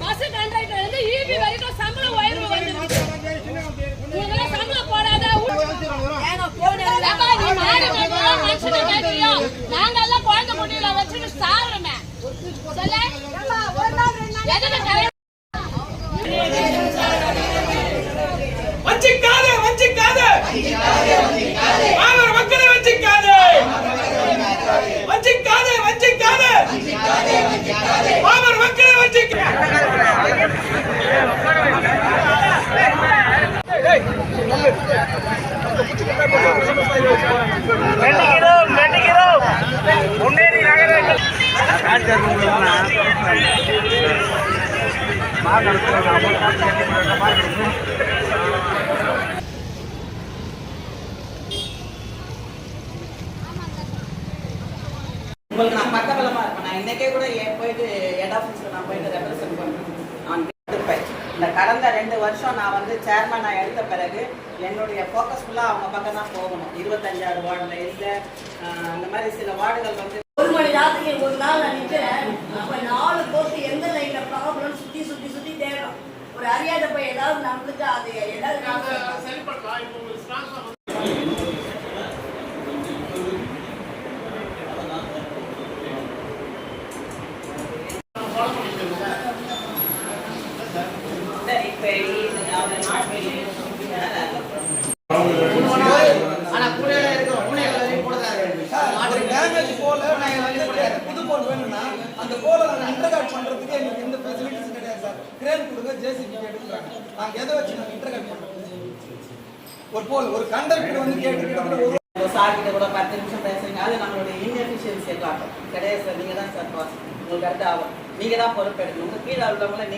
Bus conductor இருந்து EB வரைக்கும் சம்பளம் உயர்வு சம்பளம் போடாத நாங்கெல்லாம் குழந்தை குட்டிகளை வச்சுட்டு சாகுறோமே. சொல்லு. மக்களை முன்னேறி வேண்டும் உங்களுக்கு நான் பக்கபலமா இருப்பேன். நான் இன்னைக்கே கூட என் போயிட்டு ஹெட் ஆஃபீஸ்ல நான் போயிட்டு ரெப்ரசென்ட் பண்ணுறேன் நான் இருப்பேன் இந்த கடந்த ரெண்டு வருஷம் நான் வந்து சேர்மன் நான் எடுத்த பிறகு என்னுடைய ஃபோக்கஸ் ஃபுல்லாக அவங்க பக்கம் தான் போகணும். இருபத்தஞ்சாறு வார்டில் இல்லை அந்த மாதிரி சில வார்டுகள் வந்து ஒரு மணி நேரத்துக்கு ஒரு நாள் நான் நிக்கிறேன். அப்ப நாலு போட்டு எந்த லைன்ல ப்ராப்ளம் சுத்தி சுத்தி சுத்தி தேடும் ஒரு அறியாத போய் ஏதாவது நம்மளுக்கு அது ஏதாவது அந்த போலை நாங்க இன்டர்காட் பண்றதுக்கு எங்களுக்கு எந்த ஃபெசிலிட்டிஸ் கிடையாது சார் கிரேன் கொடுங்க ஜேசிபி எடுக்கிறாங்க நாங்க எதை வச்சு நாங்க இன்டர்காட் பண்றது ஒரு போல் ஒரு கண்டக்டர் வந்து கேட்டு கிட்டத்தட்ட ஒரு சார் கிட்ட கூட பத்து நிமிஷம் பேசுறீங்க அது நம்மளுடைய இன்எஃபிஷியன்சியை காட்டும் கிடையாது சார் நீங்க தான் சார் பாஸ் உங்களுக்கு அடுத்து ஆகும் நீங்க தான் பொறுப்பெடுக்கணும் உங்க கீழே உள்ளவங்கள நீங்க